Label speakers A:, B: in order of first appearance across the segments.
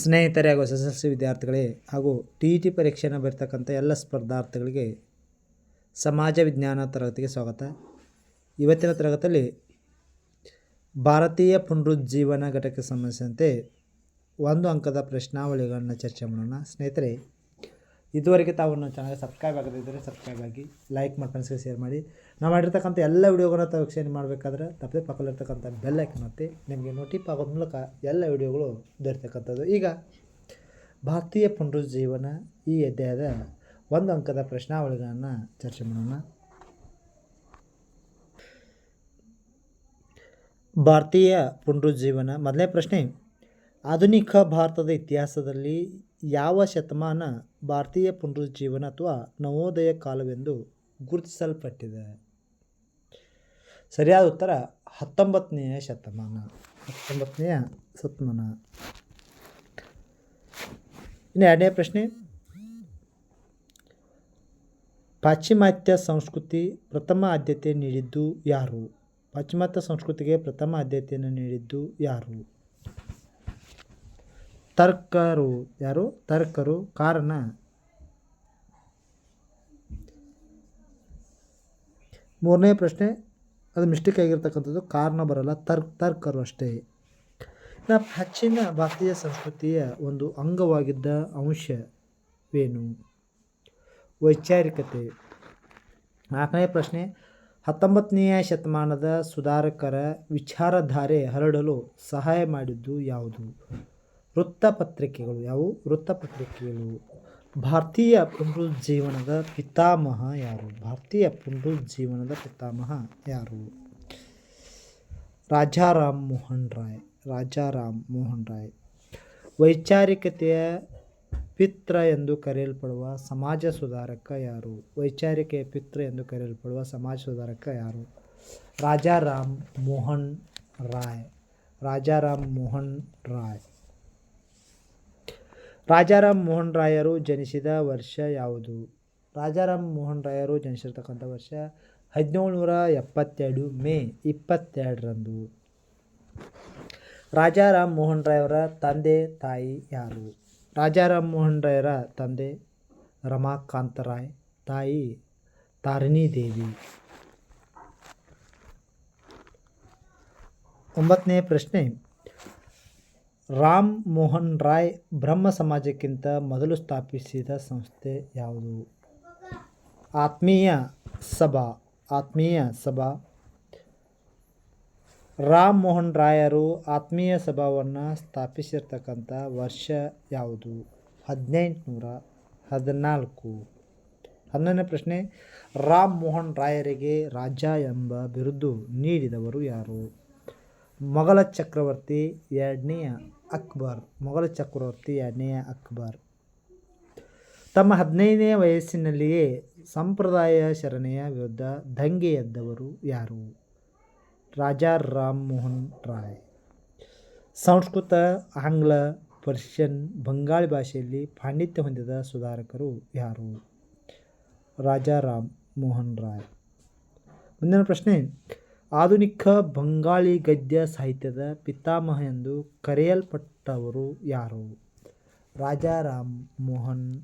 A: ಸ್ನೇಹಿತರೆ ಹಾಗೂ S S ವಿದ್ಯಾರ್ಥಿಗಳೇ ಹಾಗೂ ಟಿ ಇ ಟಿ ಪರೀಕ್ಷೆಯನ್ನು ಬರ್ತಕ್ಕಂಥ ಎಲ್ಲ ಸ್ಪರ್ಧಾರ್ಥಿಗಳಿಗೆ ಸಮಾಜ ವಿಜ್ಞಾನ ತರಗತಿಗೆ ಸ್ವಾಗತ. ಇವತ್ತಿನ ತರಗತಿಯಲ್ಲಿ ಭಾರತೀಯ ಪುನರುಜ್ಜೀವನ ಘಟಕಕ್ಕೆ ಸಂಬಂಧಿಸಿದಂತೆ ಒಂದು ಅಂಕದ ಪ್ರಶ್ನಾವಳಿಗಳನ್ನು ಚರ್ಚೆ ಮಾಡೋಣ. ಸ್ನೇಹಿತರೆ ಇದುವರೆಗೆ ತಾವು ನನ್ನ ಚಾನಲ್ ಸಬ್ಸ್ಕ್ರೈಬ್ ಆಗದಿದ್ದರೆ ಸಬ್ಸ್ಕ್ರೈಬ್ ಆಗಿ ಲೈಕ್ ಮಾಡಿ ಫ್ರೆಂಡ್ಸ್ಗೆ ಶೇರ್ ಮಾಡಿ. ನಾವು ಮಾಡಿರ್ತಕ್ಕಂಥ ಎಲ್ಲ ವಿಡಿಯೋಗಳನ್ನ ತಾವು ವೀಕ್ಷಣೆ ಮಾಡಬೇಕಾದ್ರೆ ತಪ್ಪದೆ ಪಕ್ಕದಲ್ಲಿರ್ತಕ್ಕಂಥ ಬೆಲ್ ಐಕನ್ ಒತ್ತಿ, ನಿಮಗೆ ನೋಟಿಪ್ ಆಗೋದ್ರ ಮೂಲಕ ಎಲ್ಲ ವಿಡಿಯೋಗಳು ದೊರೆತಕ್ಕಂಥದ್ದು ಈಗ, ಭಾರತೀಯ ಪುನರುಜ್ಜೀವನ ಈ ಅಧ್ಯಾಯದ ಒಂದು ಅಂಕದ ಪ್ರಶ್ನಾವಳಿಗಳನ್ನು ಚರ್ಚೆ ಮಾಡೋಣ. ಭಾರತೀಯ ಪುನರುಜ್ಜೀವನ ಮೊದಲನೇ ಪ್ರಶ್ನೆ, ಆಧುನಿಕ ಭಾರತದ ಇತಿಹಾಸದಲ್ಲಿ ಯಾವ ಶತಮಾನ ಭಾರತೀಯ ಪುನರುಜ್ಜೀವನ ಅಥವಾ ನವೋದಯ ಕಾಲವೆಂದು ಗುರುತಿಸಲ್ಪಟ್ಟಿದೆ? ಸರಿಯಾದ ಉತ್ತರ, ಹತ್ತೊಂಬತ್ತನೆಯ ಶತಮಾನ. ಹತ್ತೊಂಬತ್ತನೆಯ ಶತಮಾನ. ಇನ್ನು ಎರಡನೇ ಪ್ರಶ್ನೆ. ಪಾಶ್ಚಿಮಾತ್ಯ ಸಂಸ್ಕೃತಿ ಪ್ರಥಮ ಆದ್ಯತೆ ನೀಡಿದ್ದು ಯಾರು? ಪಾಶ್ಚಿಮಾತ್ಯ ಸಂಸ್ಕೃತಿಗೆ ಪ್ರಥಮ ಆದ್ಯತೆಯನ್ನು ನೀಡಿದ್ದು ಯಾರು? ತರ್ಕರು, ಯಾರು? ತರ್ಕರು, ಕಾರಣ. ಮೂರನೇ ಪ್ರಶ್ನೆ, ಅದು ಮಿಸ್ಟೇಕ್ ಆಗಿರ್ತಕ್ಕಂಥದ್ದು, ಕಾರಣ ಬರಲ್ಲ ತರ್ಕ್ ತರ್ಕರು ಅಷ್ಟೇ. ಇನ್ನು ಪ್ರಾಚೀನ ಭಾರತೀಯ ಸಂಸ್ಕೃತಿಯ ಒಂದು ಅಂಗವಾಗಿದ್ದ ಅಂಶವೇನು? ವೈಚಾರಿಕತೆ. ನಾಲ್ಕನೇ ಪ್ರಶ್ನೆ, ಹತ್ತೊಂಬತ್ತನೆಯ ಶತಮಾನದ ಸುಧಾರಕರ ವಿಚಾರಧಾರೆ ಹರಡಲು ಸಹಾಯ ಮಾಡಿದ್ದು ಯಾವುದು? ವೃತ್ತಪತ್ರಿಕೆಗಳು. ಯಾವುವು? ವೃತ್ತಪತ್ರಿಕೆಗಳು. ಭಾರತೀಯ ಪುನರುಜ್ಜೀವನದ ಪಿತಾಮಹ ಯಾರು? ಭಾರತೀಯ ಪುನರುಜ್ಜೀವನದ ಪಿತಾಮಹ ಯಾರು? ರಾಜಾರಾಮ್ ಮೋಹನ್ ರಾಯ್. ರಾಜಾರಾಮ್ ಮೋಹನ್ ರಾಯ್. ವೈಚಾರಿಕತೆಯ ಪಿತ್ರ ಎಂದು ಕರೆಯಲ್ಪಡುವ ಸಮಾಜ ಸುಧಾರಕ ಯಾರು? ವೈಚಾರಿಕೆಯ ಪಿತ್ರ ಎಂದು ಕರೆಯಲ್ಪಡುವ ಸಮಾಜ ಸುಧಾರಕ ಯಾರು? ರಾಜಾರಾಮ್ ಮೋಹನ್ ರಾಯ್. ರಾಜಾರಾಮ್ ಮೋಹನ್ ರಾಯ್. ರಾಜಾರಾಮ್ ಮೋಹನ್ ರಾಯರು ಜನಿಸಿದ ವರ್ಷ ಯಾವುದು? ರಾಜಾರಾಮ್ ಮೋಹನ್ ರಾಯರು ಜನಿಸಿರ್ತಕ್ಕಂಥ ವರ್ಷ ಹದಿನೇಳುನೂರ ಎಪ್ಪತ್ತೆರಡು ಮೇ ಇಪ್ಪತ್ತೆರಡರಂದು. ರಾಜಾರಾಮ್ ಮೋಹನ್ ರಾಯವರ ತಂದೆ ತಾಯಿ ಯಾರು? ರಾಜಾರಾಮ್ ಮೋಹನ್ ರಾಯರ ತಂದೆ ರಮಾಕಾಂತ ರಾಯ್, ತಾಯಿ ತಾರಿಣಿ ದೇವಿ. ಒಂಬತ್ತನೇ ಪ್ರಶ್ನೆ. ರಾಮ್ ಮೋಹನ್ ರಾಯ್ ಬ್ರಹ್ಮ ಸಮಾಜಕ್ಕಿಂತ ಮೊದಲು ಸ್ಥಾಪಿಸಿದ ಸಂಸ್ಥೆ ಯಾವುದು? ಆತ್ಮೀಯ ಸಭಾ ಆತ್ಮೀಯ ಸಭಾ. ರಾಮ್ ಮೋಹನ್ ರಾಯರು ಆತ್ಮೀಯ ಸಭಾವನ್ನು ಸ್ಥಾಪಿಸಿರ್ತಕ್ಕಂಥ ವರ್ಷ ಯಾವುದು? ಹದಿನೆಂಟುನೂರ ಹದಿನಾಲ್ಕು. ಹನ್ನೊಂದನೇ ಪ್ರಶ್ನೆ, ರಾಮ್ ಮೋಹನ್ ರಾಯರಿಗೆ ರಾಜ ಎಂಬ ಬಿರುದು ನೀಡಿದವರು ಯಾರು? ಮೊಘಲ ಚಕ್ರವರ್ತಿ ಎರಡನೆಯ ಅಕ್ಬರ್, ಮೊಘಲ ಚಕ್ರವರ್ತಿ ಎರಡನೆಯ ಅಕ್ಬರ್. ತಮ್ಮ ಹದಿನೈದನೇ ವಯಸ್ಸಿನಲ್ಲಿಯೇ ಸಂಪ್ರದಾಯ ಶರಣೆಯ ವಿರುದ್ಧ ದಂಗೆ ಎದ್ದವರು ಯಾರು? ರಾಜಾ ರಾಮ್ ಮೋಹನ್ ರಾಯ್. ಸಂಸ್ಕೃತ, ಆಂಗ್ಲ, ಪರ್ಷಿಯನ್, ಬಂಗಾಳಿ ಭಾಷೆಯಲ್ಲಿ ಪಾಂಡಿತ್ಯ ಹೊಂದಿದ ಸುಧಾರಕರು ಯಾರು? ರಾಜಾ ರಾಮ್ ಮೋಹನ್ ರಾಯ್. ಮುಂದಿನ ಪ್ರಶ್ನೆ ಆಧುನಿಕ ಬಂಗಾಳಿ ಗದ್ಯ ಸಾಹಿತ್ಯದ ಪಿತಾಮಹ ಎಂದು ಕರೆಯಲ್ಪಟ್ಟವರು ಯಾರು? ರಾಜಾರಾಮ್ ಮೋಹನ್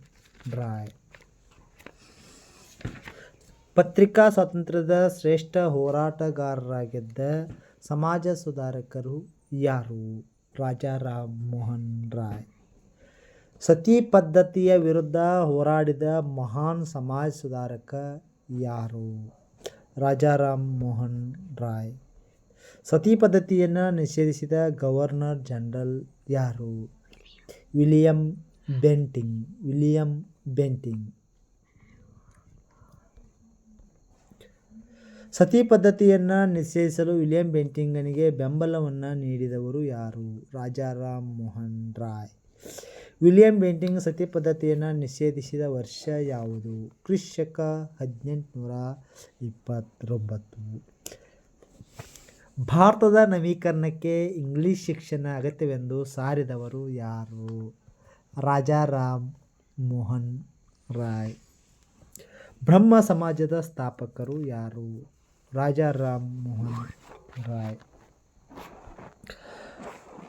A: ರಾಯ್. ಪತ್ರಿಕಾ ಸ್ವಾತಂತ್ರ್ಯದ ಶ್ರೇಷ್ಠ ಹೋರಾಟಗಾರರಾಗಿದ್ದ ಸಮಾಜ ಸುಧಾರಕರು ಯಾರು? ರಾಜಾರಾಮ್ ಮೋಹನ್ ರಾಯ್. ಸತಿ ಪದ್ಧತಿಯ ವಿರುದ್ಧ ಹೋರಾಡಿದ ಮಹಾನ್ ಸಮಾಜ ಸುಧಾರಕ ಯಾರು? ರಾಜಾರಾಮ್ ಮೋಹನ್ ರಾಯ್. ಸತಿ ಪದ್ಧತಿಯನ್ನು ನಿಷೇಧಿಸಿದ ಗವರ್ನರ್ ಜನರಲ್ ಯಾರು? William Bentinck William Bentinck. Sati ಪದ್ಧತಿಯನ್ನು ನಿಷೇಧಿಸಲು ವಿಲಿಯಂ ಬೆಂಟಿಂಗನಿಗೆ ಬೆಂಬಲವನ್ನು ನೀಡಿದವರು ಯಾರು? ರಾಜಾರಾಮ್ ಮೋಹನ್ ರಾಯ್. ವಿಲಿಯಂ ಬೆಂಟಿಂಗ್ ಸತಿ ಪದ್ಧತಿಯನ್ನು ನಿಷೇಧಿಸಿದ ವರ್ಷ ಯಾವುದು? ಕ್ರಿಶಕ ಹದಿನೆಂಟುನೂರ ಇಪ್ಪತ್ತೊಂಬತ್ತು ಭಾರತದ ನವೀಕರಣಕ್ಕೆ ಇಂಗ್ಲಿಷ್ ಶಿಕ್ಷಣ ಅಗತ್ಯವೆಂದು ಸಾರಿದವರು ಯಾರು? ರಾಜಾರಾಮ್ ಮೋಹನ್ ರಾಯ್. ಬ್ರಹ್ಮ ಸಮಾಜದ ಸ್ಥಾಪಕರು ಯಾರು? ರಾಜಾರಾಮ್ ಮೋಹನ್ ರಾಯ್.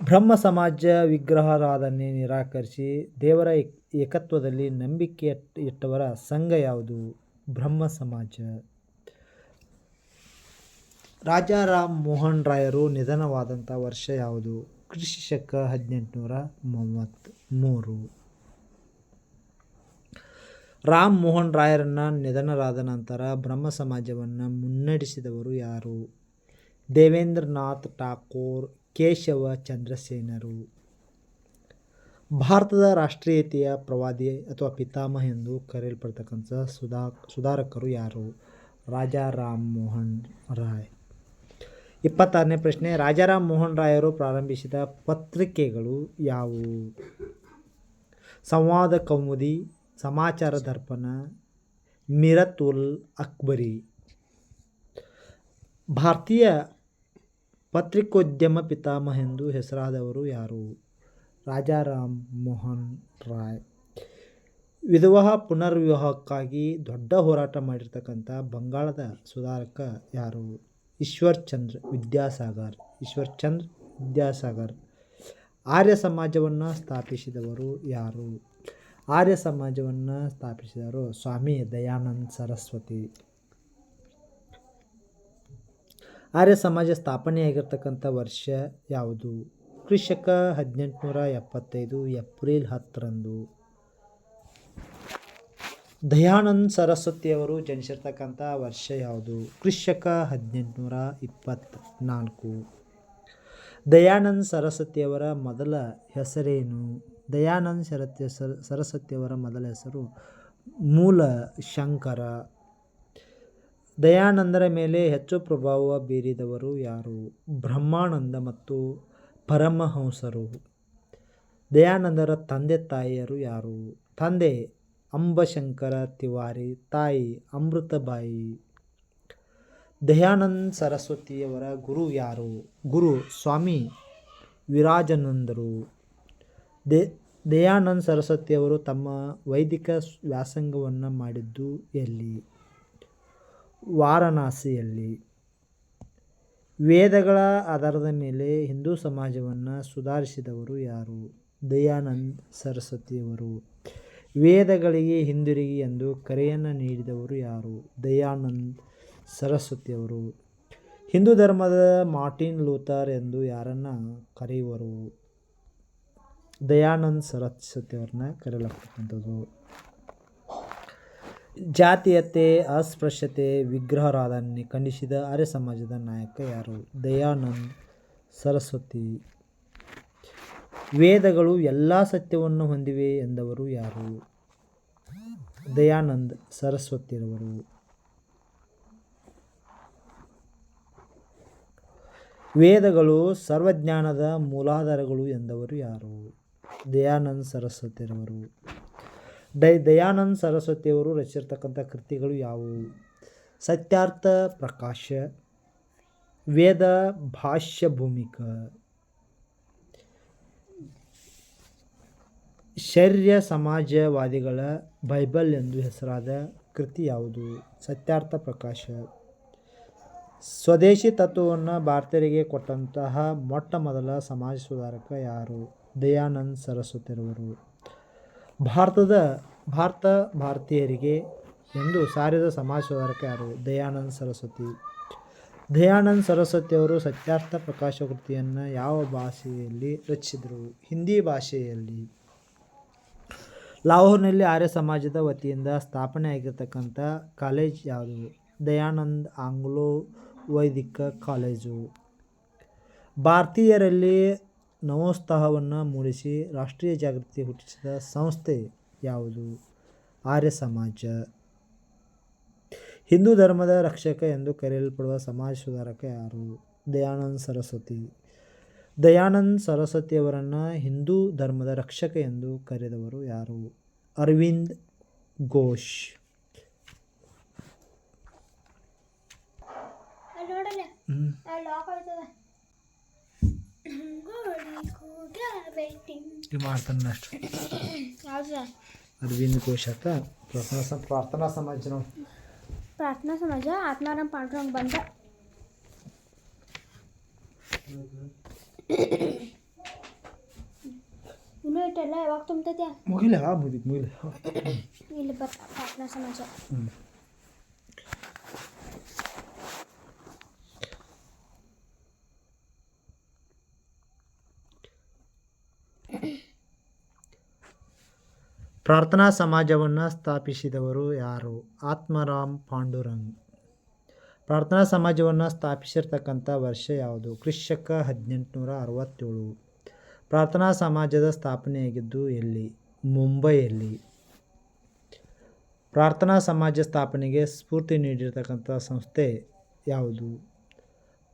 A: ಬ್ರಹ್ಮ ಸಮಾಜ ವಿಗ್ರಹಾರಾಧನೆ ನಿರಾಕರಿಸಿ ದೇವರ ಏಕತ್ವದಲ್ಲಿ ನಂಬಿಕೆ ಇಟ್- ಇಟ್ಟವರ ಸಂಘ ಯಾವುದು? ಬ್ರಹ್ಮ ಸಮಾಜ ರಾಜಾರಾಮ್ ಮೋಹನ್ ರಾಯರು ನಿಧನವಾದಂಥ ವರ್ಷ ಯಾವುದು? ಕೃಷಿ ಶಕ ಹದಿನೆಂಟುನೂರ ಮೂವತ್ತ್ಮೂರು. ರಾಮ್ ಮೋಹನ್ ರಾಯರನ್ನು ನಿಧನರಾದ ನಂತರ ಬ್ರಹ್ಮ ಸಮಾಜವನ್ನು ಮುನ್ನಡೆಸಿದವರು ಯಾರು? ದೇವೇಂದ್ರನಾಥ್ ಠಾಕೂರ್ ಕೇಶವ ಚಂದ್ರಸೇನರು. ಭಾರತದ ರಾಷ್ಟ್ರೀಯತೆಯ ಪ್ರವಾದಿ ಅಥವಾ ಪಿತಾಮಹ ಎಂದು ಕರೆಯಲ್ಪಡ್ತಕ್ಕಂಥ ಸುಧಾ, ಸುಧಾರಕರು ಯಾರು? ರಾಜಾ ರಾಮ್ ಮೋಹನ್ ರಾಯ್. ಇಪ್ಪತ್ತಾರನೇ ಪ್ರಶ್ನೆ ರಾಜಾರಾಮ್ ಮೋಹನ್ ರಾಯರು ಪ್ರಾರಂಭಿಸಿದ ಪತ್ರಿಕೆಗಳು ಯಾವುವು? ಸಂವಾದ ಕೌಮುದಿ, ಸಮಾಚಾರ ದರ್ಪಣ ಮಿರತ್ ಉಲ್ ಅಕ್ಬರಿ. ಭಾರತೀಯ ಪತ್ರಿಕೋದ್ಯಮ ಪಿತಾಮಹ ಎಂದು ಹೆಸರಾದವರು ಯಾರು? ರಾಜಾರಾಮ್ ಮೋಹನ್ ರಾಯ್. ವಿಧವಾ ಪುನರ್ವಿವಾಹಕ್ಕಾಗಿ ದೊಡ್ಡ ಹೋರಾಟ ಮಾಡಿರ್ತಕ್ಕಂಥ ಬಂಗಾಳದ ಸುಧಾರಕ ಯಾರು? ಈಶ್ವರ್ ಚಂದ್ರ ವಿದ್ಯಾಸಾಗರ್. ಈಶ್ವರ್ ಚಂದ್ರ ವಿದ್ಯಾಸಾಗರ್. ಆರ್ಯ ಸಮಾಜವನ್ನು ಸ್ಥಾಪಿಸಿದವರು ಯಾರು? ಆರ್ಯ ಸಮಾಜವನ್ನು ಸ್ಥಾಪಿಸಿದವರು ಸ್ವಾಮಿ ದಯಾನಂದ ಸರಸ್ವತಿ. ಆರ್ಯ ಸಮಾಜ ಸ್ಥಾಪನೆಯಾಗಿರ್ತಕ್ಕಂಥ ವರ್ಷ ಯಾವುದು? ಕೃಷಕ ಹದಿನೆಂಟುನೂರ ಎಪ್ಪತ್ತೈದು ಏಪ್ರಿಲ್ ಹತ್ತರಂದು. ದಯಾನಂದ್ ಸರಸ್ವತಿಯವರು ಜನಿಸಿರ್ತಕ್ಕಂಥ ವರ್ಷ ಯಾವುದು? ಕೃಷಕ ಹದಿನೆಂಟುನೂರ ಇಪ್ಪತ್ತ್ನಾಲ್ಕು ದಯಾನಂದ್ ಸರಸ್ವತಿಯವರ ಮೊದಲ ಹೆಸರೇನು? ದಯಾನಂದ್ ಸರಸ್ವತಿಯವರ ಮೊದಲ ಹೆಸರು ಮೂಲ ಶಂಕರ. ದಯಾನಂದರ ಮೇಲೆ ಹೆಚ್ಚು ಪ್ರಭಾವ ಬೀರಿದವರು ಯಾರು? ಬ್ರಹ್ಮಾನಂದ ಮತ್ತು ಪರಮಹಂಸರು. ದಯಾನಂದರ ತಂದೆ ತಾಯಿಯರು ಯಾರು? ತಂದೆ ಅಂಬಶಂಕರ ತಿವಾರಿ, ತಾಯಿ ಅಮೃತಬಾಯಿ. ದಯಾನಂದ ಸರಸ್ವತಿಯವರ ಗುರು ಯಾರು? ಗುರು ಸ್ವಾಮಿ ವಿರಾಜನಂದರು. ದಯಾನಂದ್ ಸರಸ್ವತಿಯವರು ತಮ್ಮ ವೈದಿಕ ವ್ಯಾಸಂಗವನ್ನು ಮಾಡಿದ್ದು ಎಲ್ಲಿ? ವಾರಣಾಸಿಯಲ್ಲಿ. ವೇದಗಳ ಆಧಾರದ ಮೇಲೆ ಹಿಂದೂ ಸಮಾಜವನ್ನು ಸುಧಾರಿಸಿದವರು ಯಾರು? ದಯಾನಂದ್ ಸರಸ್ವತಿಯವರು. ವೇದಗಳಿಗೆ ಹಿಂದಿರುಗಿ ಎಂದು ಕರೆಯನ್ನು ನೀಡಿದವರು ಯಾರು? ದಯಾನಂದ್ ಸರಸ್ವತಿಯವರು. ಹಿಂದೂ ಧರ್ಮದ ಮಾರ್ಟಿನ್ ಲೂಥರ್ ಎಂದು ಯಾರನ್ನು ಕರೆಯುವರು? ದಯಾನಂದ್ ಸರಸ್ವತಿಯವ್ರನ್ನ ಕರೆಯಲಾಗ್ತಕ್ಕಂಥದ್ದು ಜಾತೀಯತೆ, ಅಸ್ಪೃಶ್ಯತೆ ವಿಗ್ರಹಾರಾಧನೆ ಖಂಡಿಸಿದ ಆರ್ಯ ಸಮಾಜದ ನಾಯಕ ಯಾರು? ದಯಾನಂದ್ ಸರಸ್ವತಿ. ವೇದಗಳು ಎಲ್ಲ ಸತ್ಯವನ್ನು ಹೊಂದಿವೆ ಎಂದವರು ಯಾರು? ದಯಾನಂದ್ ಸರಸ್ವತಿರವರು. ವೇದಗಳು ಸರ್ವಜ್ಞಾನದ ಮೂಲಾಧಾರಗಳು ಎಂದವರು ಯಾರು? ದಯಾನಂದ್ ಸರಸ್ವತಿರವರು. ದೈ ದಯಾನಂದ ಸರಸ್ವತಿಯವರು ರಚಿಸಿರ್ತಕ್ಕಂಥ ಕೃತಿಗಳು ಯಾವುವು? ಸತ್ಯಾರ್ಥ, ಪ್ರಕಾಶ, ವೇದ, ಭಾಷ್ಯ, ಭೂಮಿಕ. ಶರ್ಯ ಸಮಾಜವಾದಿಗಳ ಬೈಬಲ್ ಎಂದು ಹೆಸರಾದ ಕೃತಿ ಯಾವುದು? ಸತ್ಯಾರ್ಥ, ಪ್ರಕಾಶ. ಸ್ವದೇಶಿ ತತ್ವವನ್ನು ಭಾರತೀಯರಿಗೆ ಕೊಟ್ಟಂತಹ ಮೊಟ್ಟ ಮೊದಲ ಸಮಾಜ ಸುಧಾರಕ ಯಾರು? ದಯಾನಂದ್ ಸರಸ್ವತಿರವರು. ಭಾರತದ, ಭಾರತ ಭಾರತೀಯರಿಗೆ ಎಂದು ಸಾರಿದ ಸಮಾಜ ಸುಧಾರಕ ಯಾರು? ದಯಾನಂದ ಸರಸ್ವತಿ. ದಯಾನಂದ ಸರಸ್ವತಿಯವರು ಸತ್ಯಾರ್ಥ ಪ್ರಕಾಶ ಕೃತಿಯನ್ನು ಯಾವ ಭಾಷೆಯಲ್ಲಿ ರಚಿಸಿದರು? ಹಿಂದಿ ಭಾಷೆಯಲ್ಲಿ. ಲಾಹೋರ್ನಲ್ಲಿ ಆರ್ಯ ಸಮಾಜದ ವತಿಯಿಂದ ಸ್ಥಾಪನೆ ಸ್ಥಾಪನೆಯಾಗಿರ್ತಕ್ಕಂಥ ಕಾಲೇಜ್ ಯಾವುದು? Dayanand Anglo Vaidik college. ಭಾರತೀಯರಲ್ಲಿ ನವೋತ್ಸಾಹವನ್ನು ಮೂಡಿಸಿ ರಾಷ್ಟ್ರೀಯ ಜಾಗೃತಿ ಹುಟ್ಟಿಸಿದ ಸಂಸ್ಥೆ ಯಾವುದು? ಆರ್ಯ ಸಮಾಜ. ಹಿಂದೂ ಧರ್ಮದ ರಕ್ಷಕ ಎಂದು ಕರೆಯಲ್ಪಡುವ ಸಮಾಜ ಸುಧಾರಕ ಯಾರು? ದಯಾನಂದ್ ಸರಸ್ವತಿ. ದಯಾನಂದ್ ಸರಸ್ವತಿಯವರನ್ನು ಹಿಂದೂ ಧರ್ಮದ ರಕ್ಷಕ ಎಂದು ಕರೆದವರು ಯಾರು? ಅರವಿಂದ್ ಘೋಷ್.
B: ಅಲ್ಲಿ
A: ಮಾಡ್ತಾನೆ ಅಷ್ಟು
B: ಯಾವ್ದು ಸರ್?
A: ಅರವಿಂದ್ ಘೋಷ್ ಅಂತ ಪ್ರಾರ್ಥನಾ ಸಂ ಪ್ರಾರ್ಥನಾ ಸಮಾಜ ನಾವು
B: ಪ್ರಾರ್ಥನಾ ಸಮಾಜ ಆತ್ಮಾರಾಮ್ ಪಾಂಡುರಂಗ್ ಬಂದ ಎಲ್ಲ ಯಾವಾಗ ತುಂಬ್ತೈತೆ
A: ಮುಗಿಲ ಮುಗಿದು ಮುಗಿಲ
B: ಇಲ್ಲಿ ಬರ್ತಾ ಪ್ರಾರ್ಥನಾ ಸಮಾಜ
A: ಹ್ಞೂ ಪ್ರಾರ್ಥನಾ ಸಮಾಜವನ್ನು ಸ್ಥಾಪಿಸಿದವರು ಯಾರು? ಆತ್ಮರಾಮ್ ಪಾಂಡುರಂಗ್. ಪ್ರಾರ್ಥನಾ ಸಮಾಜವನ್ನು ಸ್ಥಾಪಿಸಿರ್ತಕ್ಕಂಥ ವರ್ಷ ಯಾವುದು? ಕ್ರಿಶಕ ಹದಿನೆಂಟುನೂರ ಅರವತ್ತೇಳು. ಪ್ರಾರ್ಥನಾ ಸಮಾಜದ ಸ್ಥಾಪನೆಯಾಗಿದ್ದು ಎಲ್ಲಿ? ಮುಂಬೈಯಲ್ಲಿ. ಪ್ರಾರ್ಥನಾ ಸಮಾಜ ಸ್ಥಾಪನೆಗೆ ಸ್ಫೂರ್ತಿ ನೀಡಿರ್ತಕ್ಕಂಥ ಸಂಸ್ಥೆ ಯಾವುದು?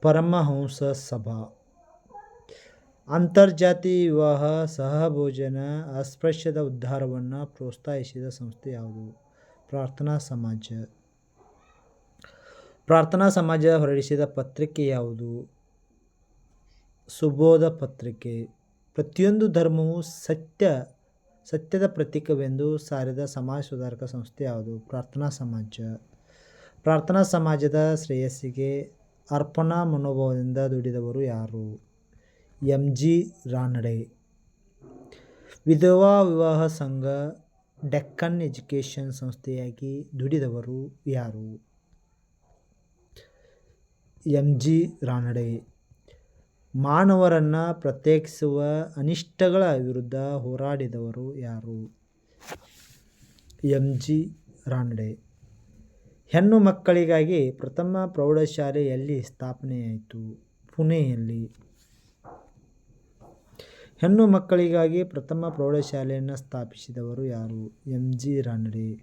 A: ಪರಮಹಂಸ ಸಭಾ. ಅಂತರ್ಜಾತಿ ವಿವಾಹ, ಸಹಭೋಜನ, ಅಸ್ಪೃಶ್ಯದ ಉದ್ಧಾರವನ್ನು ಪ್ರೋತ್ಸಾಹಿಸಿದ ಸಂಸ್ಥೆ ಯಾವುದು? ಪ್ರಾರ್ಥನಾ ಸಮಾಜ. ಪ್ರಾರ್ಥನಾ ಸಮಾಜ ಹೊರಡಿಸಿದ ಪತ್ರಿಕೆ ಯಾವುದು? ಸುಬೋಧ ಪತ್ರಿಕೆ. ಪ್ರತಿಯೊಂದು ಧರ್ಮವು ಸತ್ಯ, ಸತ್ಯದ ಪ್ರತೀಕವೆಂದು ಸಾರಿದ ಸಮಾಜ ಸುಧಾರಕ ಸಂಸ್ಥೆ ಯಾವುದು? ಪ್ರಾರ್ಥನಾ ಸಮಾಜ. ಪ್ರಾರ್ಥನಾ ಸಮಾಜದ ಶ್ರೇಯಸ್ಸಿಗೆ ಅರ್ಪಣಾ ಮನೋಭಾವದಿಂದ ದುಡಿದವರು ಯಾರು? M G Ranade. ವಿಧವಾ ವಿವಾಹ ಸಂಘ ಡೆಕ್ಕನ್ ಎಜುಕೇಷನ್ ಸಂಸ್ಥೆಯಾಗಿ ದುಡಿದವರು ಯಾರು? M G Ranade. ಮಾನವರನ್ನು ಪ್ರತ್ಯೇಕಿಸುವ ಅನಿಷ್ಟಗಳ ವಿರುದ್ಧ ಹೋರಾಡಿದವರು ಯಾರು? M G Ranade. ಹೆಣ್ಣು ಮಕ್ಕಳಿಗಾಗಿ ಪ್ರಥಮ ಪ್ರೌಢಶಾಲೆಯಲ್ಲಿ ಸ್ಥಾಪನೆಯಾಯಿತು. ಪುಣೆಯಲ್ಲಿ ಹೆಣ್ಣು ಮಕ್ಕಳಿಗಾಗಿ ಪ್ರಥಮ ಪ್ರೌಢಶಾಲೆಯನ್ನು ಸ್ಥಾಪಿಸಿದವರು ಯಾರು? ಎಂ. ಜಿ. ರಾನಡೆ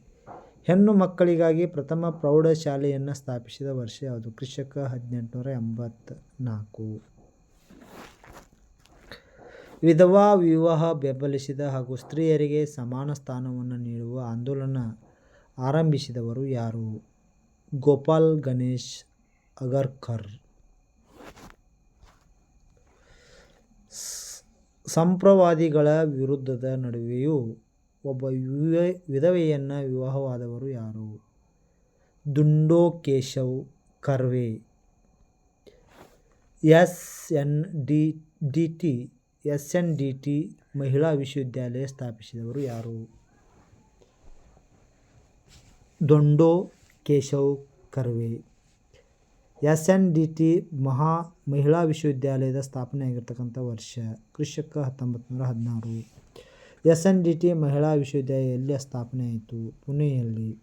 A: ಹೆಣ್ಣು ಮಕ್ಕಳಿಗಾಗಿ ಪ್ರಥಮ ಪ್ರೌಢಶಾಲೆಯನ್ನು ಸ್ಥಾಪಿಸಿದ ವರ್ಷ ಯಾವುದು? ಕೃಷಕ ಹದಿನೆಂಟುನೂರ ಎಂಬತ್ನಾಲ್ಕು. ವಿಧವಾ ವಿವಾಹ ಬೆಂಬಲಿಸಿದ ಹಾಗೂ ಸ್ತ್ರೀಯರಿಗೆ ಸಮಾನ ಸ್ಥಾನವನ್ನು ನೀಡುವ ಆಂದೋಲನ ಆರಂಭಿಸಿದವರು ಯಾರು? ಗೋಪಾಲ್ ಗಣೇಶ್ ಅಗರ್ಕರ್ ಸ್- ಸಂಪ್ರವಾದಿಗಳ ವಿರುದ್ಧದ ನಡುವೆಯೂ ಒಬ್ಬ ವಿಧವೆಯನ್ನು ವಿವಾಹವಾದವರು ಯಾರು? Dhondo Keshav Karve S N D D T S N D T ಮಹಿಳಾ ವಿಶ್ವವಿದ್ಯಾಲಯ ಸ್ಥಾಪಿಸಿದವರು ಯಾರು? Dhondo Keshav Karve S N D T ಮಹಾ ಮಹಿಳಾ ವಿಶ್ವವಿದ್ಯಾಲಯದ ಸ್ಥಾಪನೆ ಆಗಿರ್ತಕ್ಕಂಥ ವರ್ಷ ಕೃಷಕ ಹತ್ತೊಂಬತ್ತು ನೂರ ಹದಿನಾರು. ಎಸ್ ಎನ್ ಡಿ ಟಿ ಮಹಿಳಾ ವಿಶ್ವವಿದ್ಯಾಲಯ ಎಲ್ಲಿ ಸ್ಥಾಪನೆ ಆಯಿತು ಪುಣೆಯಲ್ಲಿ.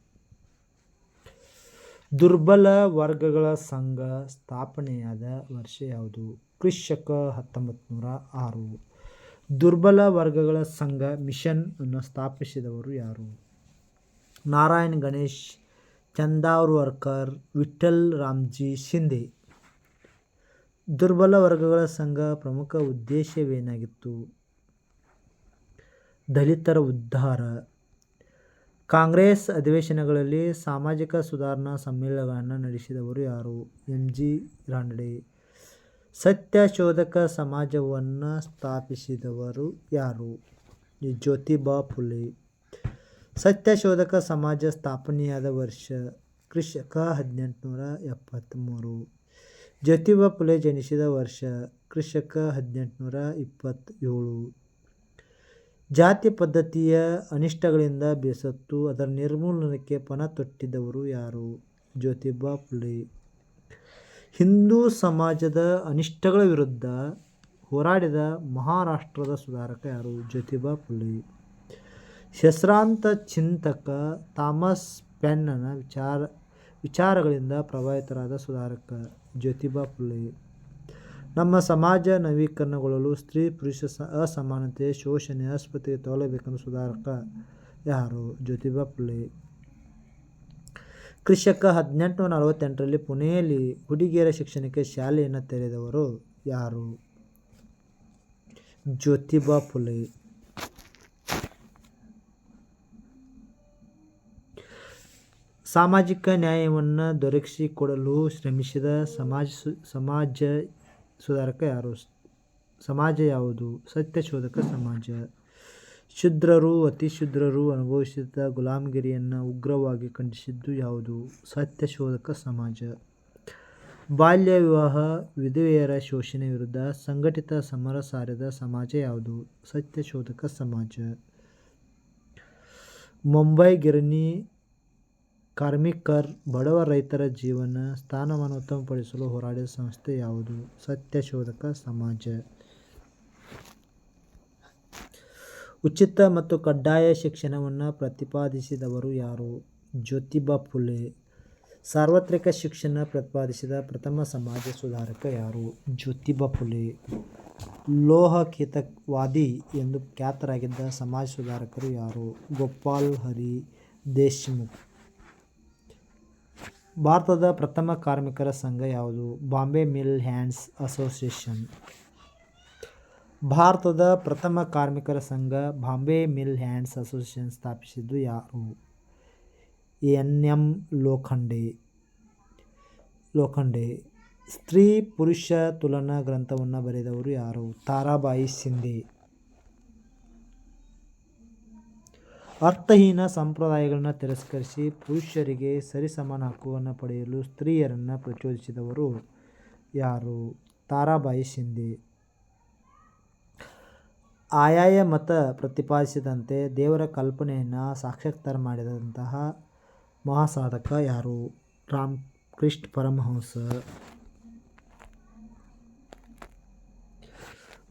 A: ದುರ್ಬಲ ವರ್ಗಗಳ ಸಂಘ ಸ್ಥಾಪನೆಯಾದ ವರ್ಷ ಯಾವುದು? ಕೃಷಕ ಹತ್ತೊಂಬತ್ತು ನೂರ ಆರು. ದುರ್ಬಲ ವರ್ಗಗಳ ಸಂಘ ಮಿಷನ್ ಅನ್ನು ಸ್ಥಾಪಿಸಿದವರು ಯಾರು? ನಾರಾಯಣ್ ಗಣೇಶ್ ಚಂದಾವರ್ಕರ್ ವಿಠ್ಠಲ್ ರಾಮ್ಜಿ ಶಿಂದೆ ದುರ್ಬಲ ವರ್ಗಗಳ ಸಂಘ ಪ್ರಮುಖ ಉದ್ದೇಶವೇನಾಗಿತ್ತು? ದಲಿತರ ಉದ್ಧಾರ. ಕಾಂಗ್ರೆಸ್ ಅಧಿವೇಶನಗಳಲ್ಲಿ ಸಾಮಾಜಿಕ ಸುಧಾರಣಾ ಸಮ್ಮೇಳನಗಳನ್ನು ನಡೆಸಿದವರು ಯಾರು? ಎಂ. ಜಿ. ರಾನಡೆ ಸತ್ಯಶೋಧಕ ಸಮಾಜವನ್ನು ಸ್ಥಾಪಿಸಿದವರು ಯಾರು? ಜ್ಯೋತಿಬಾ ಫುಲೆ. ಸತ್ಯಶೋಧಕ ಸಮಾಜ ಸ್ಥಾಪನೆಯಾದ ವರ್ಷ ಕೃಷಕ ಹದಿನೆಂಟುನೂರ ಎಪ್ಪತ್ತ್ಮೂರು ಜ್ಯೋತಿಬಾ ಫುಲೆ ಜನಿಸಿದ ವರ್ಷ ಕೃಷಕ ಹದಿನೆಂಟುನೂರ ಇಪ್ಪತ್ತೇಳು. ಜಾತಿ ಪದ್ಧತಿಯ ಅನಿಷ್ಟಗಳಿಂದ ಬೇಸತ್ತು, ಅದರ ನಿರ್ಮೂಲನಕ್ಕೆ ಪಣ ತೊಟ್ಟಿದ್ದವರು ಯಾರು? ಜ್ಯೋತಿಬಾ ಫುಲೆ ಹಿಂದೂ ಸಮಾಜದ ಅನಿಷ್ಟಗಳ ವಿರುದ್ಧ ಹೋರಾಡಿದ ಮಹಾರಾಷ್ಟ್ರದ ಸುಧಾರಕ ಯಾರು? ಜ್ಯೋತಿಬಾ ಫುಲೆ ಹೆಸರಾಂತ ಚಿಂತಕ ಥಾಮಸ್ ಪೆನ್ನನ ವಿಚಾರ, ವಿಚಾರಗಳಿಂದ ಪ್ರಭಾವಿತರಾದ ಸುಧಾರಕ ಜ್ಯೋತಿಬಾ ಫುಲೆ ನಮ್ಮ ಸಮಾಜ ನವೀಕರಣಗೊಳ್ಳಲು ಸ್ತ್ರೀ, ಪುರುಷ ಅಸಮಾನತೆ, ಶೋಷಣೆ, ಆಸ್ಪತ್ರೆಗೆ ತೊಗೊಳ್ಳಬೇಕೆಂದು ಸುಧಾರಕ ಯಾರು? ಜ್ಯೋತಿಬಾ ಫುಲೆ ಕೃಷಕ ಹದಿನೆಂಟುನೂರ ನಲವತ್ತೆಂಟರಲ್ಲಿ ಪುಣೆಯಲ್ಲಿ ಹುಡುಗಿಯರ ಶಿಕ್ಷಣಕ್ಕೆ ಶಾಲೆಯನ್ನು ತೆರೆದವರು ಯಾರು? ಜ್ಯೋತಿಬಾ ಫುಲೆ ಸಾಮಾಜಿಕ ನ್ಯಾಯವನ್ನು ದೊರಕಿಸಿಕೊಡಲು ಶ್ರಮಿಸಿದ ಸಮಾಜ ಸಮಾಜ ಸುಧಾರಕ ಯಾರು? ಸಮಾಜ ಯಾವುದು? ಸತ್ಯಶೋಧಕ ಸಮಾಜ. ಶೂದ್ರರು ಅತಿಶೂದ್ರರು ಅನುಭವಿಸಿದ ಗುಲಾಮಗಿರಿಯನ್ನು ಉಗ್ರವಾಗಿ ಖಂಡಿಸಿದ್ದು ಯಾವುದು? ಸತ್ಯಶೋಧಕ ಸಮಾಜ. ಬಾಲ್ಯ ವಿವಾಹ, ವಿಧವೆಯರ ಶೋಷಣೆ ವಿರುದ್ಧ ಸಂಘಟಿತ ಸಮರ ಸಾರಿದ ಸಮಾಜ ಯಾವುದು? ಸತ್ಯಶೋಧಕ ಸಮಾಜ. ಮುಂಬೈ ಗಿರಣಿ ಕಾರ್ಮಿಕರ್ ಬಡವ ರೈತರ ಜೀವನ ಸ್ಥಾನಮಾನ ಉತ್ತಮಪಡಿಸಲು ಹೋರಾಡಿದ ಸಂಸ್ಥೆ ಯಾವುದು? ಸತ್ಯಶೋಧಕ ಸಮಾಜ. ಉಚಿತ ಮತ್ತು ಕಡ್ಡಾಯ ಶಿಕ್ಷಣವನ್ನು ಪ್ರತಿಪಾದಿಸಿದವರು ಯಾರು? ಜ್ಯೋತಿಬಾ ಫುಲೆ. ಸಾರ್ವತ್ರಿಕ ಶಿಕ್ಷಣ ಪ್ರತಿಪಾದಿಸಿದ ಪ್ರಥಮ ಸಮಾಜ ಸುಧಾರಕ ಯಾರು? ಜ್ಯೋತಿಬಾ ಫುಲೆ. ಲೋಹಕೇತವಾದಿ ಎಂದು ಖ್ಯಾತರಾಗಿದ್ದ ಸಮಾಜ ಸುಧಾರಕರು ಯಾರು? ಗೋಪಾಲ್ ಹರಿ ದೇಶ್ಮುಖ್. ಭಾರತದ ಪ್ರಥಮ ಕಾರ್ಮಿಕರ ಸಂಘ ಯಾವುದು? Bombay mill hands association. ಭಾರತದ ಪ್ರಥಮ ಕಾರ್ಮಿಕರ ಸಂಘ ಬಾಂಬೆ ಮಿಲ್ ಹ್ಯಾಂಡ್ಸ್ ಅಸೋಸಿಯೇಷನ್ ಸ್ಥಾಪಿಸಿದ್ದು ಯಾರು? N M Lokhande. ಲೋಖಂಡೆ. ಸ್ತ್ರೀ ಪುರುಷ ತುಲನಾ ಗ್ರಂಥವನ್ನು ಬರೆದವರು ಯಾರು? ತಾರಾಬಾಯಿ ಸಿಂಧೆ. ಅರ್ಥಹೀನ ಸಂಪ್ರದಾಯಗಳನ್ನು ತಿರಸ್ಕರಿಸಿ ಪುರುಷರಿಗೆ ಸರಿಸಮಾನ ಹಕ್ಕುವನ್ನು ಪಡೆಯಲು ಸ್ತ್ರೀಯರನ್ನು ಪ್ರಚೋದಿಸಿದವರು ಯಾರು? ತಾರಾಬಾಯಿ ಶಿಂದೆ ಆಯಾಯ ಮತ ಪ್ರತಿಪಾದಿಸಿದಂತೆ ದೇವರ ಕಲ್ಪನೆಯನ್ನು ಸಾಕ್ಷಾತ್ಕಾರ ಮಾಡಿದಂತಹ ಮಹಾಸಾಧಕ ಯಾರು? ರಾಮ್ ಕೃಷ್ಣ ಪರಮಹಂಸ.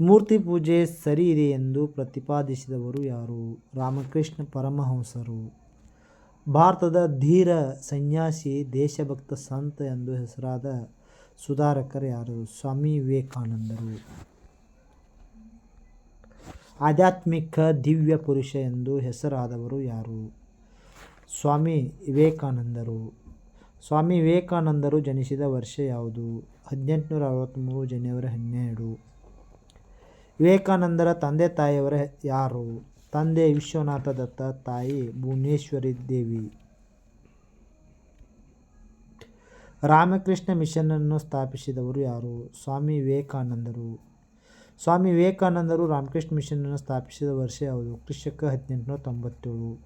A: ಮೂರ್ತಿ ಪೂಜೆ ಸರಿ ಇದೆ ಎಂದು ಪ್ರತಿಪಾದಿಸಿದವರು ಯಾರು? ರಾಮಕೃಷ್ಣ ಪರಮಹಂಸರು. ಭಾರತದ ಧೀರ ಸನ್ಯಾಸಿ, ದೇಶಭಕ್ತ ಸಂತ ಎಂದು ಹೆಸರಾದ ಸುಧಾರಕರು ಯಾರು? ಸ್ವಾಮಿ ವಿವೇಕಾನಂದರು. ಆಧ್ಯಾತ್ಮಿಕ ದಿವ್ಯ ಪುರುಷ ಎಂದು ಹೆಸರಾದವರು ಯಾರು? ಸ್ವಾಮಿ ವಿವೇಕಾನಂದರು. ಸ್ವಾಮಿ ವಿವೇಕಾನಂದರು ಜನಿಸಿದ ವರ್ಷ ಯಾವುದು? ಹದಿನೆಂಟುನೂರ ಅರವತ್ತ್ಮೂರು ಜನವರಿ ಹನ್ನೆರಡು. ವಿವೇಕಾನಂದರ ತಂದೆ ತಾಯಿಯವರ ಯಾರು? ತಂದೆ ವಿಶ್ವನಾಥ ದತ್ತ ತಾಯಿ ಭುವನೇಶ್ವರಿ ದೇವಿ. ರಾಮಕೃಷ್ಣ ಮಿಷನನ್ನು ಸ್ಥಾಪಿಸಿದವರು ಯಾರು? ಸ್ವಾಮಿ ವಿವೇಕಾನಂದರು. ಸ್ವಾಮಿ ವಿವೇಕಾನಂದರು ರಾಮಕೃಷ್ಣ ಮಿಷನನ್ನು ಸ್ಥಾಪಿಸಿದ ವರ್ಷ ಯಾವುದು? ಕ್ರಿಶಕ ಹದಿನೆಂಟುನೂರ ತೊಂಬತ್ತೇಳು.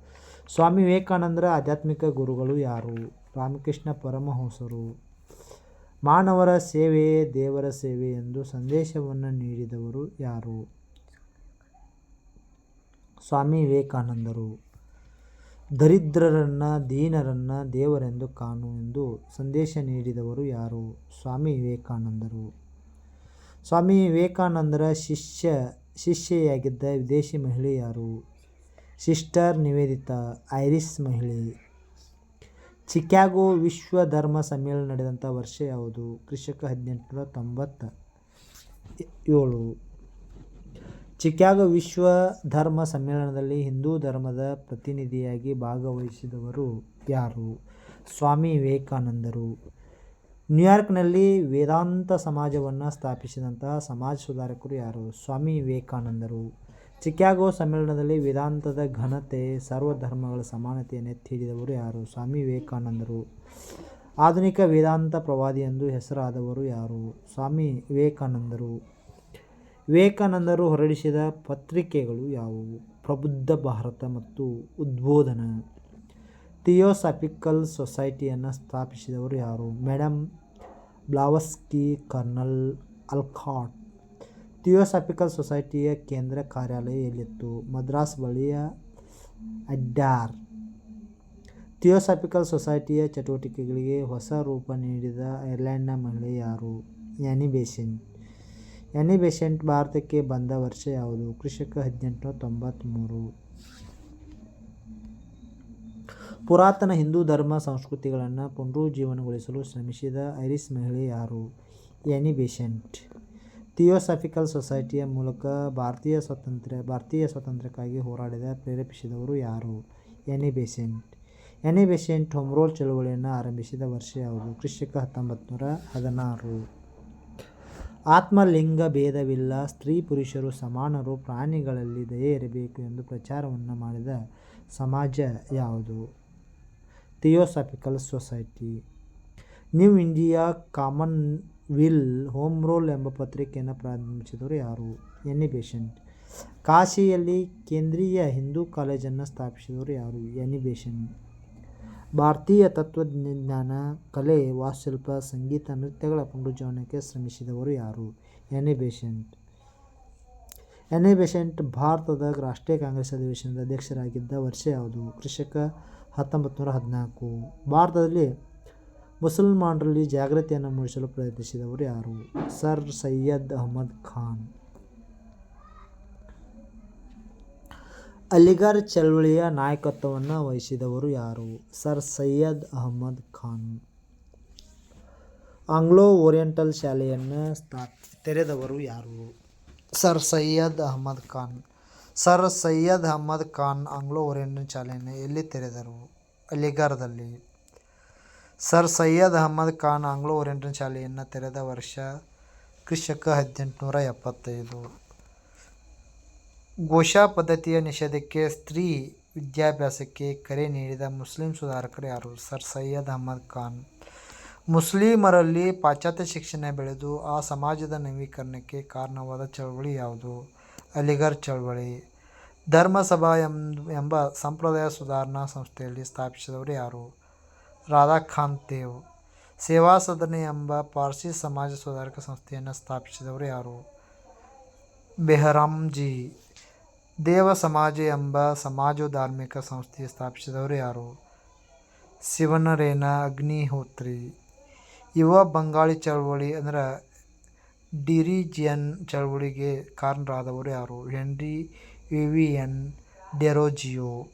A: ಸ್ವಾಮಿ ವಿವೇಕಾನಂದರ ಆಧ್ಯಾತ್ಮಿಕ ಗುರುಗಳು ಯಾರು? ರಾಮಕೃಷ್ಣ ಪರಮಹಂಸರು. ಮಾನವರ ಸೇವೆಯೇ ದೇವರ ಸೇವೆ ಎಂದು ಸಂದೇಶವನ್ನು ನೀಡಿದವರು ಯಾರು? ಸ್ವಾಮಿ ವಿವೇಕಾನಂದರು. ದರಿದ್ರರನ್ನು, ದೀನರನ್ನು ದೇವರೆಂದು ಕಾಣು ಎಂದು ಸಂದೇಶ ನೀಡಿದವರು ಯಾರು? ಸ್ವಾಮಿ ವಿವೇಕಾನಂದರು. ಸ್ವಾಮಿ ವಿವೇಕಾನಂದರ ಶಿಷ್ಯ, ಶಿಷ್ಯೆಯಾಗಿದ್ದ ವಿದೇಶಿ ಮಹಿಳೆ ಯಾರು? ಸಿಸ್ಟರ್ ನಿವೇದಿತಾ, ಐರಿಸ್ ಮಹಿಳೆ. ಚಿಕ್ಯಾಗೋ ವಿಶ್ವ ಧರ್ಮ ಸಮ್ಮೇಳನ ನಡೆದಂಥ ವರ್ಷ ಯಾವುದು? ಕೃಷಕ ಹದಿನೆಂಟುನೂರ ತೊಂಬತ್ತ ಏಳು. ಚಿಕ್ಯಾಗೋ ವಿಶ್ವ ಧರ್ಮ ಸಮ್ಮೇಳನದಲ್ಲಿ ಹಿಂದೂ ಧರ್ಮದ ಪ್ರತಿನಿಧಿಯಾಗಿ ಭಾಗವಹಿಸಿದವರು ಯಾರು? ಸ್ವಾಮಿ ವಿವೇಕಾನಂದರು. ನ್ಯೂಯಾರ್ಕ್ನಲ್ಲಿ ವೇದಾಂತ ಸಮಾಜವನ್ನು ಸ್ಥಾಪಿಸಿದಂತಹ ಸಮಾಜ ಸುಧಾರಕರು ಯಾರು? ಸ್ವಾಮಿ ವಿವೇಕಾನಂದರು. ಚಿಕ್ಯಾಗೋ ಸಮ್ಮೇಳನದಲ್ಲಿ ವೇದಾಂತದ ಘನತೆ, ಸರ್ವಧರ್ಮಗಳ ಸಮಾನತೆಯನ್ನು ಎತ್ತಿ ಹಿಡಿದವರು ಯಾರು? ಸ್ವಾಮಿ ವಿವೇಕಾನಂದರು. ಆಧುನಿಕ ವೇದಾಂತ ಪ್ರವಾದಿ ಎಂದು ಹೆಸರಾದವರು ಯಾರು? ಸ್ವಾಮಿ ವಿವೇಕಾನಂದರು. ವಿವೇಕಾನಂದರು ಹೊರಡಿಸಿದ ಪತ್ರಿಕೆಗಳು ಯಾವುವು? ಪ್ರಬುದ್ಧ ಭಾರತ ಮತ್ತು ಉದ್ಬೋಧನ. ಥಿಯೋಸಾಫಿಕಲ್ ಸೊಸೈಟಿಯನ್ನು ಸ್ಥಾಪಿಸಿದವರು ಯಾರು? Madam Blavatsky, colonel Olcott. Theosophical ಸೊಸೈಟಿಯ ಕೇಂದ್ರ ಕಾರ್ಯಾಲಯ ಎಲ್ಲಿತ್ತು ಮದ್ರಾಸ್ ಬಳಿಯ ಅಡ್ಡಾರ್. ಥಿಯೋಸಾಫಿಕಲ್ ಸೊಸೈಟಿಯ ಚಟುವಟಿಕೆಗಳಿಗೆ ಹೊಸ ರೂಪ ನೀಡಿದ ಐರ್ಲೆಂಡ್ನ ಮಹಿಳೆ ಯಾರು? ಯಾನಿ ಬೇಸೆಂಟ್ ಯಾನಿ ಬೇಸೆಂಟ್ ಭಾರತಕ್ಕೆ ಬಂದ ವರ್ಷ ಯಾವುದು? ಕೃಷಕ ಹದಿನೆಂಟುನೂರ ತೊಂಬತ್ತ್ಮೂರು ಪುರಾತನ ಹಿಂದೂ ಧರ್ಮ ಸಂಸ್ಕೃತಿಗಳನ್ನು ಪುನರುಜ್ಜೀವನಗೊಳಿಸಲು ಶ್ರಮಿಸಿದ ಐರಿಸ್ ಮಹಿಳೆ ಯಾರು? ಯಾನಿ ಬೆಸೆಂಟ್ ಥಿಯೋಸಾಫಿಕಲ್ ಸೊಸೈಟಿಯ ಮೂಲಕ ಭಾರತೀಯ ಸ್ವಾತಂತ್ರ್ಯ, ಭಾರತೀಯ ಸ್ವಾತಂತ್ರ್ಯಕ್ಕಾಗಿ ಹೋರಾಡಿದ ಪ್ರೇರೇಪಿಸಿದವರು ಯಾರು? Annie Besant. Annie Besant home rule ಚಳುವಳಿಯನ್ನು ಆರಂಭಿಸಿದ ವರ್ಷ ಯಾವುದು? ಕೃಷಿಕ ಹತ್ತೊಂಬತ್ತು ನೂರ ಹದಿನಾರು. ಆತ್ಮಲಿಂಗ ಭೇದವಿಲ್ಲ, ಸ್ತ್ರೀ ಪುರುಷರು ಸಮಾನರು, ಪ್ರಾಣಿಗಳಲ್ಲಿ ದಯೆ ಇರಬೇಕು ಎಂದು ಪ್ರಚಾರವನ್ನು ಮಾಡಿದ ಸಮಾಜ ಯಾವುದು? Theosophical society. New India commonweal home rule ಎಂಬ ಪತ್ರಿಕೆಯನ್ನು ಪ್ರಾರಂಭಿಸಿದವರು ಯಾರು? ಎನ್ನಿ ಬೇಷಂಟ್. ಕಾಶಿಯಲ್ಲಿ ಕೇಂದ್ರೀಯ ಹಿಂದೂ ಕಾಲೇಜನ್ನು ಸ್ಥಾಪಿಸಿದವರು ಯಾರು? Annie Besant. ಭಾರತೀಯ ತತ್ವಜ್ಞಾನ ಕಲೆ, ವಾಸ್ತುಶಿಲ್ಪ, ಸಂಗೀತ, ನೃತ್ಯಗಳ ಪುನರುಜ್ಜೀವನಕ್ಕೆ ಶ್ರಮಿಸಿದವರು ಯಾರು? ಎನಿ ಬೇಷಂಟ್. ಎನಿ ಬೇಷಂಟ್ ಭಾರತದ ರಾಷ್ಟ್ರೀಯ ಕಾಂಗ್ರೆಸ್ ಅಧಿವೇಶನದ ಅಧ್ಯಕ್ಷರಾಗಿದ್ದ ವರ್ಷ ಯಾವುದು? ಕೃಷಕ ಹತ್ತೊಂಬತ್ತು ನೂರ ಹದಿನಾಲ್ಕು. ಭಾರತದಲ್ಲಿ ಮುಸಲ್ಮಾನರಲ್ಲಿ ಜಾಗೃತಿಯನ್ನು ಮೂಡಿಸಲು ಪ್ರಯತ್ನಿಸಿದವರು ಯಾರು? ಸರ್ ಸೈಯದ್ ಅಹಮದ್ ಖಾನ್. ಅಲಿಗರ್ ಚಳವಳಿಯ ನಾಯಕತ್ವವನ್ನು ವಹಿಸಿದವರು ಯಾರು? Sir Syed Ahmad Khan. Anglo oriental ಶಾಲೆಯನ್ನು ಸ್ಥಾ ತೆರೆದವರು ಯಾರು? Sir Syed Ahmad Khan. Sir Syed Ahmad Khan Anglo oriental ಶಾಲೆಯನ್ನು ಎಲ್ಲಿ ತೆರೆದರು? ಅಲಿಗರ್ದಲ್ಲಿ sir Syed Ahmad Khan Anglo oriental ಶಾಲೆಯನ್ನು ತೆರೆದ ವರ್ಷ ಕ್ರಿಶಕ ಹದಿನೆಂಟುನೂರ ಎಪ್ಪತ್ತೈದು. ಗೋಶಾ ಪದ್ಧತಿಯ ನಿಷೇಧಕ್ಕೆ ಸ್ತ್ರೀ ವಿದ್ಯಾಭ್ಯಾಸಕ್ಕೆ ಕರೆ ನೀಡಿದ ಮುಸ್ಲಿಂ ಸುಧಾರಕರು ಯಾರು? ಸರ್ ಸೈಯದ್ ಅಹಮದ್ ಖಾನ್. ಮುಸ್ಲಿಮರಲ್ಲಿ ಪಾಶ್ಚಾತ್ಯ ಶಿಕ್ಷಣ ಬೆಳೆದು ಆ ಸಮಾಜದ ನವೀಕರಣಕ್ಕೆ ಕಾರಣವಾದ ಚಳವಳಿ ಯಾವುದು? ಅಲಿಗರ್ ಚಳವಳಿ. ಧರ್ಮಸಭಾ ಎಂಬ ಎಂಬ ಸಂಪ್ರದಾಯ ಸುಧಾರಣಾ ಸಂಸ್ಥೆಯಲ್ಲಿ ಸ್ಥಾಪಿಸಿದವರು ಯಾರು? ರಾಧಾಕಾಂತ್ ದೇವ್ ಸೇವಾ ಸದನೆ ಎಂಬ ಪಾರ್ಸಿ ಸಮಾಜ ಸುಧಾರಕ ಸಂಸ್ಥೆಯನ್ನು ಸ್ಥಾಪಿಸಿದವರು ಯಾರು? ಬೆಹರಾಮ್ಜಿ. ದೇವ ಸಮಾಜ ಎಂಬ ಸಮಾಜ ಧಾರ್ಮಿಕ ಸಂಸ್ಥೆ ಸ್ಥಾಪಿಸಿದವರು ಯಾರು? ಶಿವನರೇನ ಅಗ್ನಿಹೋತ್ರಿ. ಯುವ ಬಂಗಾಳಿ ಚಳವಳಿ ಅಂದ್ರೆ ಡಿರಿಜಿಯನ್ ಚಳವಳಿಗೆ ಕಾರಣರಾದವರು ಯಾರು? Henry Vivian Derozio.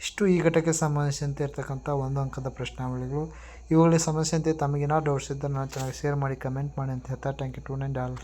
A: ಇಷ್ಟು ಈ ಘಟಕ್ಕೆ ಸಂಬಂಧಿಸಿದಂತೆ ಇರ್ತಕ್ಕಂಥ ಒಂದು ಅಂಕದ ಪ್ರಶ್ನಾವಳಿಗಳು. ಇವುಗಳಿಗೆ ಸಂಬಂಧಿಸಿದಂತೆ ತಮಗೇನಾದ್ರು ಡೌಟ್ಸ್ ಇದ್ದರೆ ನಾನು ಚಾನಲ್ಗೆ ಶೇರ್ ಮಾಡಿ ಕಮೆಂಟ್ ಮಾಡಿ ಅಂತ ಹೇಳ್ತಾ thank you to nine doll.